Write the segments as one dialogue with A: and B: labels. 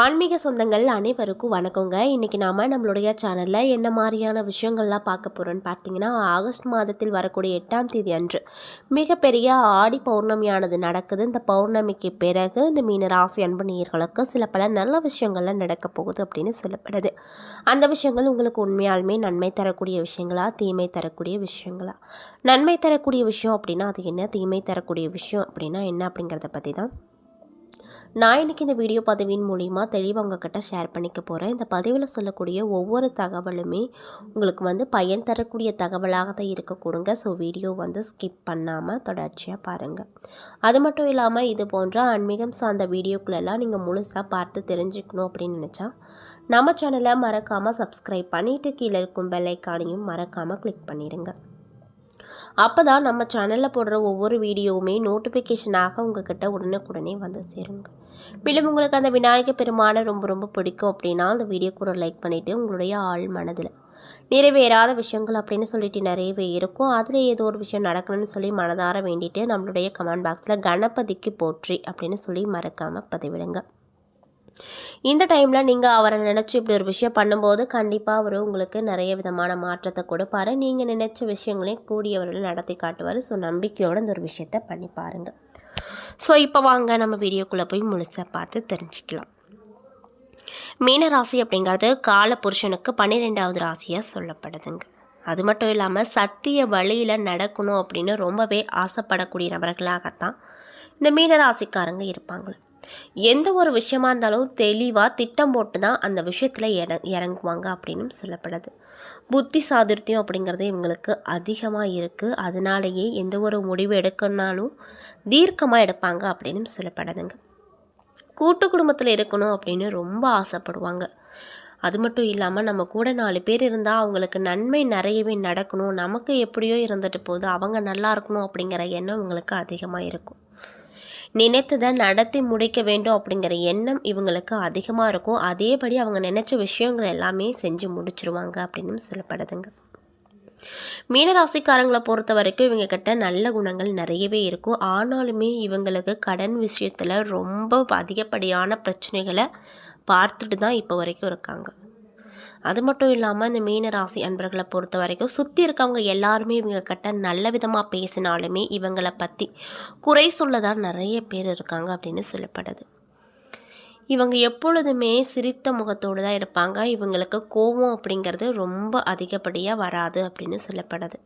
A: ஆன்மீக சொந்தங்கள் அனைவருக்கும் வணக்கங்க. இன்றைக்கி நாம் நம்மளுடைய சேனலில் என்ன மாதிரியான விஷயங்கள்லாம் பார்க்க போகிறோன்னு பார்த்தீங்கன்னா ஆகஸ்ட் மாதத்தில் வரக்கூடிய எட்டாம் தேதி அன்று மிகப்பெரிய ஆடி பௌர்ணமியானது நடக்குது. இந்த பௌர்ணமிக்கு பிறகு இந்த மீன ராசி அன்பு நேயர்களுக்கு சில பல நல்ல விஷயங்கள்லாம் நடக்க போகுது அப்படின்னு சொல்லப்படுது. அந்த விஷயங்கள் உங்களுக்கு உண்மையாலுமே நன்மை தரக்கூடிய விஷயங்களா தீமை தரக்கூடிய விஷயங்களா? நன்மை தரக்கூடிய விஷயம் அப்படின்னா அது என்ன? தீமை தரக்கூடிய விஷயம் அப்படின்னா என்ன அப்படிங்கிறத பற்றி தான் நான் இன்றைக்கி இந்த வீடியோ பதிவின் மூலிமா தெளிவாக உங்ககிட்ட ஷேர் பண்ணிக்க போகிறேன் இந்த பதிவில் சொல்லக்கூடிய ஒவ்வொரு தகவலுமே உங்களுக்கு வந்து பயன் தரக்கூடிய தகவலாக தான் இருக்கக்கூடுங்க ஸோ வீடியோ வந்து ஸ்கிப் பண்ணாமல் தொடர்ச்சியாக பாருங்கள் அது மட்டும் இல்லாமல் இது போன்ற ஆன்மீகம் சார்ந்த வீடியோக்களெல்லாம் நீங்கள் முழுசாக பார்த்து தெரிஞ்சுக்கணும் அப்படின்னு நினச்சா நம்ம சேனலை மறக்காமல் சப்ஸ்கிரைப் பண்ணிவிட்டு கீழே இருக்கும் பெல்லைக்கானையும் மறக்காமல் கிளிக் பண்ணிடுங்க அப்போ தான் நம்ம சேனலில் போடுற ஒவ்வொரு வீடியோவுமே நோட்டிஃபிகேஷனாக உங்ககிட்ட உடனுக்குடனே வந்து சேருங்க. மேலும் உங்களுக்கு அந்த விநாயகர் பெருமானை ரொம்ப ரொம்ப பிடிக்கும் அப்படின்னா அந்த வீடியோக்கு ஒரு லைக் பண்ணிவிட்டு உங்களுடைய ஆள் மனதில் நிறைவேறாத விஷயங்கள் அப்படின்னு சொல்லிட்டு நிறையவே இருக்கும். அதில் ஏதோ ஒரு விஷயம் நடக்கணும்னு சொல்லி மனதார வேண்டிட்டு நம்மளுடைய கமெண்ட் பாக்ஸில் கணபதிக்கு போற்றி அப்படின்னு சொல்லி மறக்காமல் பதிவிடுங்க. இந்த டைமில் நீங்கள் அவரை நினச்சி இப்படி ஒரு விஷயம் பண்ணும்போது கண்டிப்பாக அவர் உங்களுக்கு நிறைய விதமான மாற்றத்தை கொடுப்பாரு. நீங்கள் நினச்ச விஷயங்களையும் கூடியவர்கள் நடத்தி காட்டுவார். ஸோ நம்பிக்கையோடு இந்த ஒரு விஷயத்தை பண்ணி பாருங்கள் ஸோ இப்போ வாங்க நம்ம வீடியோக்குள்ளே போய் முழுசாக பார்த்து தெரிஞ்சுக்கலாம். மீன ராசி அப்படிங்கிறது கால புருஷனுக்கு பன்னிரெண்டாவது ராசியாக சொல்லப்படுதுங்க. அது மட்டும் இல்லாமல் சத்திய வழியில் நடக்கணும் அப்படின்னு ரொம்பவே ஆசைப்படக்கூடிய நபர்களாகத்தான் இந்த மீன ராசிக்காரங்க இருப்பாங்க. எந்த ஒரு விஷயமா இருந்தாலும் தெளிவாக திட்டம் போட்டு தான் அந்த விஷயத்தில் இட இறங்குவாங்க அப்படின்னு சொல்லப்படுது. புத்தி சாதுர்த்தியம் அப்படிங்கிறது இவங்களுக்கு அதிகமாக இருக்குது அதனாலேயே எந்த ஒரு முடிவு எடுக்கணுனாலும் தீர்க்கமாக எடுப்பாங்க அப்படின்னு சொல்லப்படுதுங்க. கூட்டு குடும்பத்தில் இருக்கணும் அப்படின்னு ரொம்ப ஆசைப்படுவாங்க. அது மட்டும் இல்லாமல் நம்ம கூட நாலு பேர் இருந்தால் அவங்களுக்கு நன்மை நிறையவே நடக்கணும். நமக்கு எப்படியோ இருந்துட்டு போகுது. அவங்க நல்லா இருக்கணும் அப்படிங்கிற எண்ணம் உங்களுக்கு அதிகமாக இருக்கும். நினைத்ததை நடத்தி முடிக்க வேண்டும் அப்படிங்கிற எண்ணம் இவங்களுக்கு அதிகமாக இருக்கும். அதேபடி அவங்க நினச்ச விஷயங்கள் எல்லாமே செஞ்சு முடிச்சிருவாங்க அப்படின்னு சொல்லப்படுதுங்க. மீனராசிக்காரங்களை பொறுத்த வரைக்கும் இவங்க கிட்ட நல்ல குணங்கள் நிறையவே இருக்கும். ஆனாலுமே இவங்களுக்கு கடன் விஷயத்தில் ரொம்ப அதிகப்படியான பிரச்சனைகளை பார்த்துட்டு தான் இப்போ வரைக்கும் இருக்காங்க. அது மட்டும் இல்லாமல் இந்த மீன ராசி அன்பர்களை பொறுத்த வரைக்கும் சுற்றி இருக்கவங்க எல்லாருமே இவங்க கிட்ட நல்ல விதமாக பேசினாலுமே இவங்களை பற்றி குறை சொல்லதான் நிறைய பேர் இருக்காங்க அப்படின்னு சொல்லப்படுது. இவங்க எப்பொழுதுமே சிரித்த முகத்தோடு தான் இருப்பாங்க. இவங்களுக்கு கோபம் அப்படிங்கிறது ரொம்ப அதிகப்படியாக வராது அப்படின்னு சொல்லப்படுது.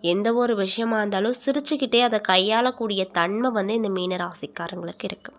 A: எந்த ஒரு விஷயமா இருந்தாலும் சிரிச்சுக்கிட்டே அதை கையாளக்கூடிய தன்மை வந்து இந்த மீன ராசிக்காரங்களுக்கு இருக்குது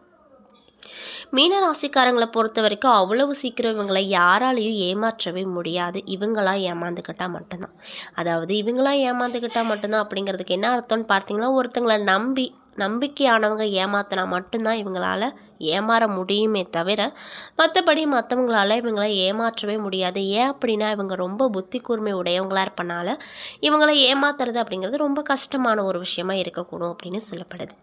A: மீன ராசிக்காரங்களை பொறுத்த வரைக்கும் அவ்வளவு சீக்கிரம் இவங்களை யாராலையும் ஏமாற்றவே முடியாது. இவங்களா ஏமாந்துக்கிட்டால் மட்டும்தான். அதாவது இவங்களா ஏமாந்துக்கிட்டால் மட்டும்தான் அப்படிங்கிறதுக்கு என்ன அர்த்தம்னு பார்த்தீங்கன்னா ஒருத்தங்களை நம்பி நம்பிக்கையானவங்க ஏமாத்தினா மட்டும்தான் இவங்களால் ஏமாற முடியுமே தவிர மற்றபடி மற்றவங்களால இவங்களை ஏமாற்றவே முடியாது. ஏன் அப்படின்னா இவங்க ரொம்ப புத்தி கூர்மை உடையவங்களாக இருப்பனால இவங்களை ஏமாத்துறது அப்படிங்கிறது ரொம்ப கஷ்டமான ஒரு விஷயமா இருக்கக்கூடும் அப்படின்னு சொல்லப்படுது.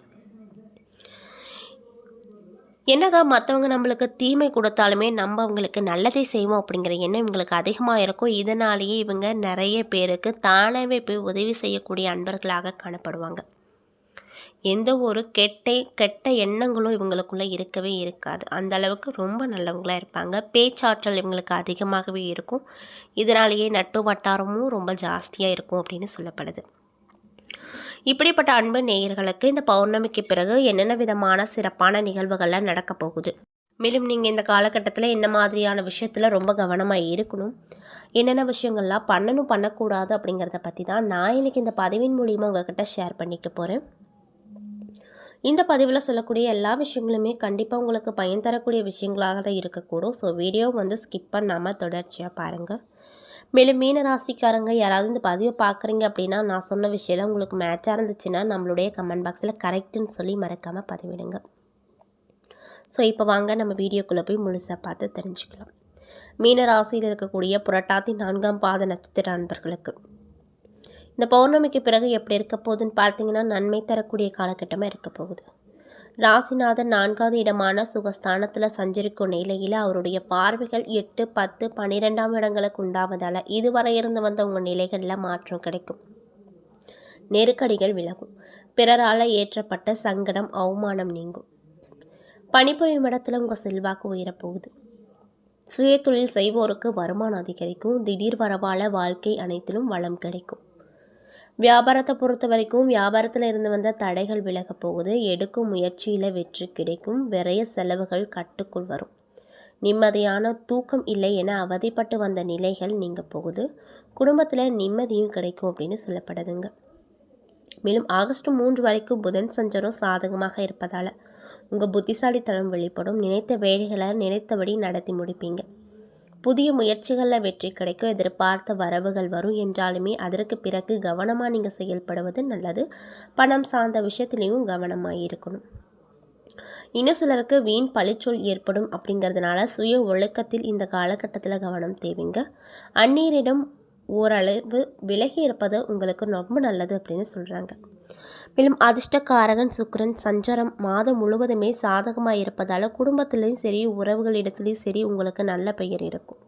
A: என்னதான் மற்றவங்க நம்மளுக்கு தீமை கொடுத்தாலுமே நம்ம அவங்களுக்கு நல்லதை செய்வோம் அப்படிங்கிற எண்ணம் இவங்களுக்கு அதிகமாக இருக்கும். இதனாலேயே இவங்க நிறைய பேருக்கு தானாகவே போய் உதவி செய்யக்கூடிய அன்பர்களாக காணப்படுவாங்க. எந்த ஒரு கெட்ட கெட்ட எண்ணங்களும் இவங்களுக்குள்ளே இருக்கவே இருக்காது. அந்த அளவுக்கு ரொம்ப நல்லவங்களாக இருப்பாங்க. பேச்சாற்றல் இவங்களுக்கு அதிகமாகவே இருக்கும். இதனாலேயே நட்பு வட்டாரமும் ரொம்ப ஜாஸ்தியாக இருக்கும் அப்படின்னு சொல்லப்படுது. இப்படிப்பட்ட அன்பு நேயர்களுக்கு இந்த பௌர்ணமிக்கு பிறகு என்னென்ன விதமான சிறப்பான நிகழ்வுகள்லாம் நடக்க போகுது? மேலும் நீங்கள் இந்த காலகட்டத்தில் என்ன மாதிரியான விஷயத்தில் ரொம்ப கவனமாக இருக்கணும்? என்னென்ன விஷயங்கள்லாம் பண்ணணும் பண்ணக்கூடாது அப்படிங்கிறத பற்றி தான் நான் இன்றைக்கி இந்த பதிவின் மூலியமாக உங்ககிட்ட ஷேர் பண்ணிக்க போகிறேன் இந்த பதிவில் சொல்லக்கூடிய எல்லா விஷயங்களுமே கண்டிப்பாக உங்களுக்கு பயன் தரக்கூடிய விஷயங்களாக தான் இருக்கக்கூடும். ஸோ வீடியோ வந்து ஸ்கிப் பண்ணாமல் தொடர்ச்சியாக பாருங்கள் மேலும் மீன ராசிக்காரங்க யாராவது இந்த பதிவை பார்க்குறீங்க அப்படின்னா நான் சொன்ன விஷயம்லாம் உங்களுக்கு மேட்சாக இருந்துச்சுன்னா நம்மளுடைய கமெண்ட் பாக்ஸில் கரெக்டுன்னு சொல்லி மறக்காமல் பதிவிடுங்க. ஸோ இப்போ வாங்க நம்ம வீடியோக்குள்ளே போய் முழுசாக பார்த்து தெரிஞ்சுக்கலாம். மீன ராசியில் இருக்கக்கூடிய புரட்டாத்தி நான்காம் பாத நட்சத்திர நண்பர்களுக்கு இந்த பௌர்ணமிக்கு பிறகு எப்படி இருக்க போகுதுன்னு பார்த்தீங்கன்னா நன்மை தரக்கூடிய காலகட்டமாக இருக்க போகுது. ராசிநாதன் நான்காவது இடமான சுகஸ்தானத்தில் சஞ்சரிக்கும் நிலையில் அவருடைய பார்வைகள் எட்டு பத்து பன்னிரெண்டாம் இடங்களுக்கு உண்டாவதால் இதுவரை இருந்து வந்த உங்கள் நிலைகளில் மாற்றம் கிடைக்கும். நெருக்கடிகள் விலகும். பிறரால் ஏற்றப்பட்ட சங்கடம் அவமானம் நீங்கும். பணிபுரியும் இடத்துல உங்கள் செல்வாக்கு உயரப்போகுது. சுயதொழில் செய்வோருக்கு வருமானம் அதிகரிக்கும். திடீர் வரவால வாழ்க்கை அனைத்திலும் வளம் கிடைக்கும். வியாபாரத்தை பொறுத்த வரைக்கும் வியாபாரத்தில் இருந்து வந்த தடைகள் விலக போகுது. எடுக்கும் முயற்சியில் வெற்றி கிடைக்கும். விரைய செலவுகள் கட்டுக்குள் வரும். நிம்மதியான தூக்கம் இல்லை என அவதிப்பட்டு வந்த நிலைகள் நீங்கள் போகுது. குடும்பத்தில் நிம்மதியும் கிடைக்கும் அப்படின்னு சொல்லப்படுதுங்க. மேலும் ஆகஸ்ட் மூன்று வரைக்கும் புதன் சஞ்சாரம் சாதகமாக இருப்பதால் உங்கள் புத்திசாலித்தனம் வெளிப்படும். நினைத்த வேலைகளை நினைத்தபடி நடத்தி முடிப்பீங்க. புதிய முயற்சிகளில் வெற்றி கிடைக்கும் எதிர்பார்த்த வரவுகள் வரும் என்றாலுமே அதற்கு பிறகு கவனமாக நீங்கள் செயல்படுவது நல்லது. பணம் சார்ந்த விஷயத்துலேயும் கவனமாக இருக்கணும். இன்னும் சிலருக்கு வீண் பழிச்சொல் ஏற்படும் அப்படிங்கிறதுனால சுய ஒழுக்கத்தில் இந்த காலகட்டத்தில் கவனம் தேவைங்க. அந்நீரிடம் ஓரளவு விலகி இருப்பது உங்களுக்கு ரொம்ப நல்லது அப்படின்னு சொல்கிறாங்க மேலும் அதிர்ஷ்டக்காரகன் சுக்கரன் சஞ்சாரம் மாதம் முழுவதுமே சாதகமாக இருப்பதால் குடும்பத்திலையும் சரி உறவுகளிடத்துலையும் சரி உங்களுக்கு நல்ல பெயர் இருக்கும்.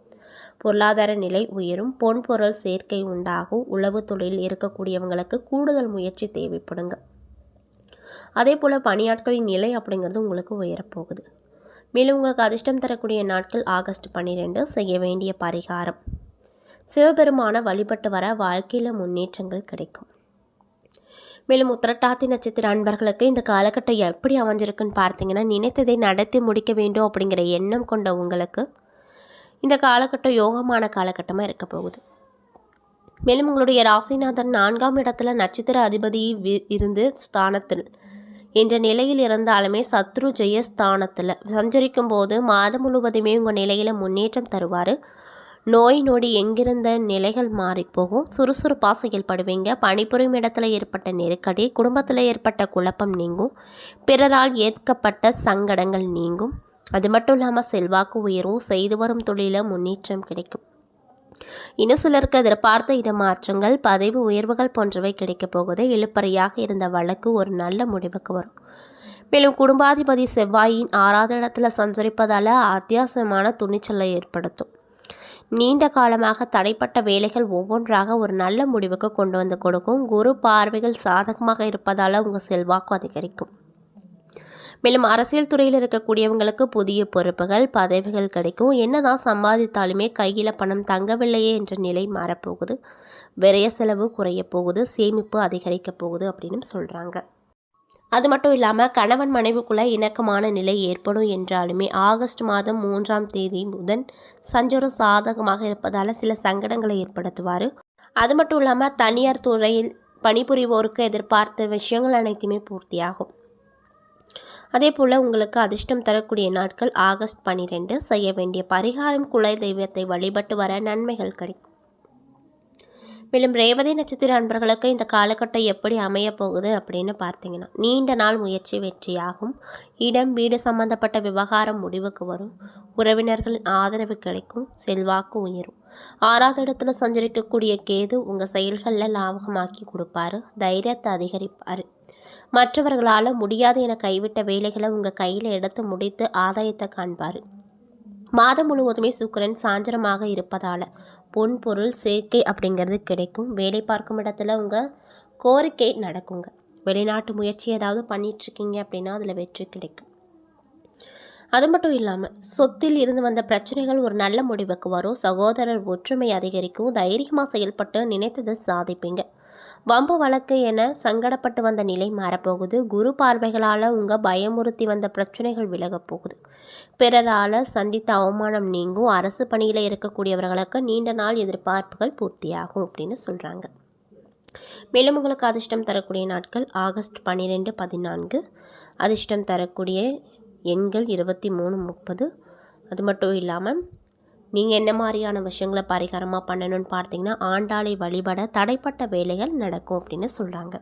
A: பொருளாதார நிலை உயரும் பொன் பொருள் சேர்க்கை உண்டாகும் உளவு தொழிலில் இருக்கக்கூடியவங்களுக்கு கூடுதல் முயற்சி தேவைப்படுங்க. அதே போல் பணியாட்களின் நிலை அப்படிங்கிறது உங்களுக்கு உயரப்போகுது. மேலும் உங்களுக்கு அதிர்ஷ்டம் தரக்கூடிய நாட்கள் ஆகஸ்ட் பன்னிரெண்டு செய்ய வேண்டிய பரிகாரம். சிவபெருமான வழிபட்டு வர வாழ்க்கையில் முன்னேற்றங்கள் கிடைக்கும். மேலும் உத்தரட்டாத்தி நட்சத்திர அன்பர்களுக்கு இந்த காலகட்டம் எப்படி அமைஞ்சிருக்குன்னு பார்த்தீங்கன்னா நினைத்ததை நடத்தி முடிக்க வேண்டும் அப்படிங்கிற எண்ணம் கொண்ட உங்களுக்கு இந்த காலகட்டம் யோகமான காலகட்டமாக இருக்க போகுது. மேலும் உங்களுடைய ராசிநாதன் நான்காம் இடத்துல நட்சத்திர அதிபதி இருந்து ஸ்தானத்தில். என்ற நிலையில் இருந்தாலுமே சத்ரு ஜெயஸ்தானத்தில். சஞ்சரிக்கும் போது மாதம் முழுவதுமே உங்கள் நிலையில் முன்னேற்றம் தருவார். நோய் நொடி எங்கிருந்த நிலைகள் மாறிப்போகும் சுறுசுறுப்பாக செயல்படுவீங்க பணிபுரியும் இடத்துல ஏற்பட்ட நெருக்கடி குடும்பத்தில் ஏற்பட்ட குழப்பம் நீங்கும். பிறரால் ஏற்கப்பட்ட சங்கடங்கள் நீங்கும். அது மட்டும் இல்லாமல் செல்வாக்கு உயரும் செய்து வரும் தொழிலில் முன்னேற்றம் கிடைக்கும். இன்னும் சிலருக்கு எதிர்பார்த்த இடமாற்றங்கள் பதவி உயர்வுகள் போன்றவை கிடைக்கப் போகுது. இழுப்பறையாக இருந்த வழக்கு ஒரு நல்ல முடிவுக்கு வரும். மேலும் குடும்பாதிபதி செவ்வாயின் ஆறாவது இடத்துல சஞ்சரிப்பதால் அத்தியாவசியமான துணிச்சலை ஏற்படுத்தும். நீண்ட காலமாக தடைப்பட்ட வேலைகள் ஒவ்வொன்றாக ஒரு நல்ல முடிவுக்கு கொண்டு வந்து கொடுக்கும். குரு பார்வைகள் சாதகமாக இருப்பதால் உங்கள் செல்வாக்கு அதிகரிக்கும். மேலும் அரசியல் துறையில் இருக்கக்கூடியவங்களுக்கு புதிய பொறுப்புகள் பதவிகள் கிடைக்கும். என்னதான் சம்பாதித்தாலுமே கையில் பணம் தங்கவில்லையே என்ற நிலை மாறப்போகுது. விரைய செலவு குறைய போகுது. சேமிப்பு அதிகரிக்க போகுது அப்படின்னு சொல்கிறாங்க அது மட்டும் இல்லாமல் கணவன் மனைவிக்குள்ளே இணக்கமான நிலை ஏற்படும் என்றாலுமே ஆகஸ்ட் மாதம் மூன்றாம் தேதி புதன் சஞ்சோரம் சாதகமாக இருப்பதால் சில சங்கடங்களை ஏற்படுத்துவார். அது மட்டும் இல்லாமல் தனியார் துறையில் பணிபுரிவோருக்கு எதிர்பார்த்த விஷயங்கள் அனைத்துமே பூர்த்தியாகும். அதே போல் உங்களுக்கு அதிர்ஷ்டம் தரக்கூடிய நாட்கள் ஆகஸ்ட் பன்னிரெண்டு செய்ய வேண்டிய பரிகாரம் குலை தெய்வத்தை வழிபட்டு வர நன்மைகள் கிடைக்கும். மேலும் ரேவதி நட்சத்திர அன்பர்களுக்கு இந்த காலகட்டம் எப்படி அமைய போகுது அப்படின்னு பார்த்தீங்கன்னா நீண்ட நாள் முயற்சி வெற்றியாகும். இடம் வீடு சம்பந்தப்பட்ட விவகாரம் முடிவுக்கு வரும். உறவினர்களின் ஆதரவு கிடைக்கும் செல்வாக்கு உயரும். ஆறாவது இடத்துல சஞ்சரிக்கக்கூடிய கேது உங்கள் செயல்களில் லாபகமாக்கி கொடுப்பாரு தைரியத்தை அதிகரிப்பார். மற்றவர்களால் முடியாது என கைவிட்ட வேலைகளை உங்கள் கையில் எடுத்து முடித்து ஆதாயத்தை காண்பார். மாதம் முழுவதுமே சுக்கரன் சாஞ்சரமாக இருப்பதால் பொன் பொருள் சேர்க்கை அப்படிங்கிறது கிடைக்கும். வேலை பார்க்கும் இடத்துல உங்கள் கோரிக்கை நடக்குங்க. வெளிநாட்டு முயற்சி ஏதாவது பண்ணிகிட்ருக்கீங்க அப்படின்னா அதில் வெற்றி கிடைக்கும். அது மட்டும் இல்லாமல் சொத்தில் இருந்து வந்த பிரச்சனைகள் ஒரு நல்ல முடிவுக்கு வரும். சகோதரர் ஒற்றுமை அதிகரிக்கும் தைரியமாக செயல்பட்டு நினைத்ததை சாதிப்பீங்க. வம்பு வழக்கு என சங்கடப்பட்டு வந்த நிலை மாறப்போகுது. குரு பார்வைகளால் உங்கள் பயமுறுத்தி வந்த பிரச்சனைகள் விலகப் போகுது. பிறரால் சந்தித்த அவமானம் நீங்கும். அரசு பணியில் இருக்கக்கூடியவர்களுக்கு நீண்ட நாள் எதிர்பார்ப்புகள் பூர்த்தியாகும் அப்படின்னு சொல்கிறாங்க மேலும் உங்களுக்கு அதிர்ஷ்டம் தரக்கூடிய நாட்கள் ஆகஸ்ட் பன்னிரெண்டு பதினான்கு. அதிர்ஷ்டம் தரக்கூடிய எண்கள் இருபத்தி மூணு முப்பது. அது மட்டும் இல்லாமல் நீங்கள் என்ன மாதிரியான விஷயங்களை பரிகாரமாக பண்ணணும்னு பார்த்தீங்கன்னா ஆண்டாளை வழிபட தடைப்பட்ட வேலைகள் நடக்கும் அப்படின்னு சொல்கிறாங்க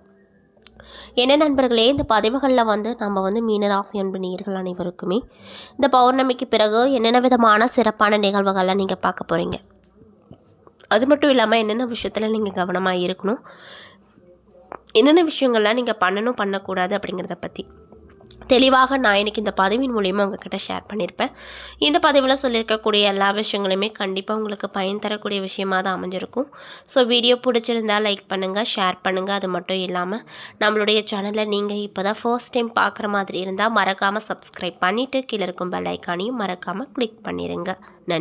A: என்ன நண்பர்களே இந்த பதிவுகளில் வந்து நம்ம வந்து மீனராசி அன்பு நீர்கள் அனைவருக்குமே இந்த பௌர்ணமிக்கு பிறகு என்னென்ன விதமான சிறப்பான நிகழ்வுகள்லாம் நீங்கள் பார்க்க போகிறீங்க அது மட்டும் இல்லாமல் என்னென்ன விஷயத்தில் நீங்கள் கவனமாக இருக்கணும்? என்னென்ன விஷயங்கள்லாம் நீங்கள் பண்ணணும் பண்ணக்கூடாது அப்படிங்கிறத பற்றி தெளிவாக நான் எனக்கு இந்த பதவியின் மூலியமாக உங்ககிட்ட ஷேர் பண்ணியிருப்பேன் இந்த பதவியில் சொல்லியிருக்கக்கூடிய எல்லா விஷயங்களுமே கண்டிப்பாக உங்களுக்கு பயன் தரக்கூடிய விஷயமாக தான் அமைஞ்சிருக்கும். ஸோ வீடியோ பிடிச்சிருந்தால் லைக் பண்ணுங்கள் ஷேர் பண்ணுங்கள் அது மட்டும் இல்லாமல் நம்மளுடைய சேனலில் நீங்கள் இப்போ தான் ஃபர்ஸ்ட் டைம் பார்க்குற மாதிரி இருந்தால் மறக்காமல் சப்ஸ்கிரைப் பண்ணிவிட்டு கீழே இருக்கும் பெல் ஐக்கானையும் மறக்காமல் கிளிக் பண்ணிடுங்க நன்றி.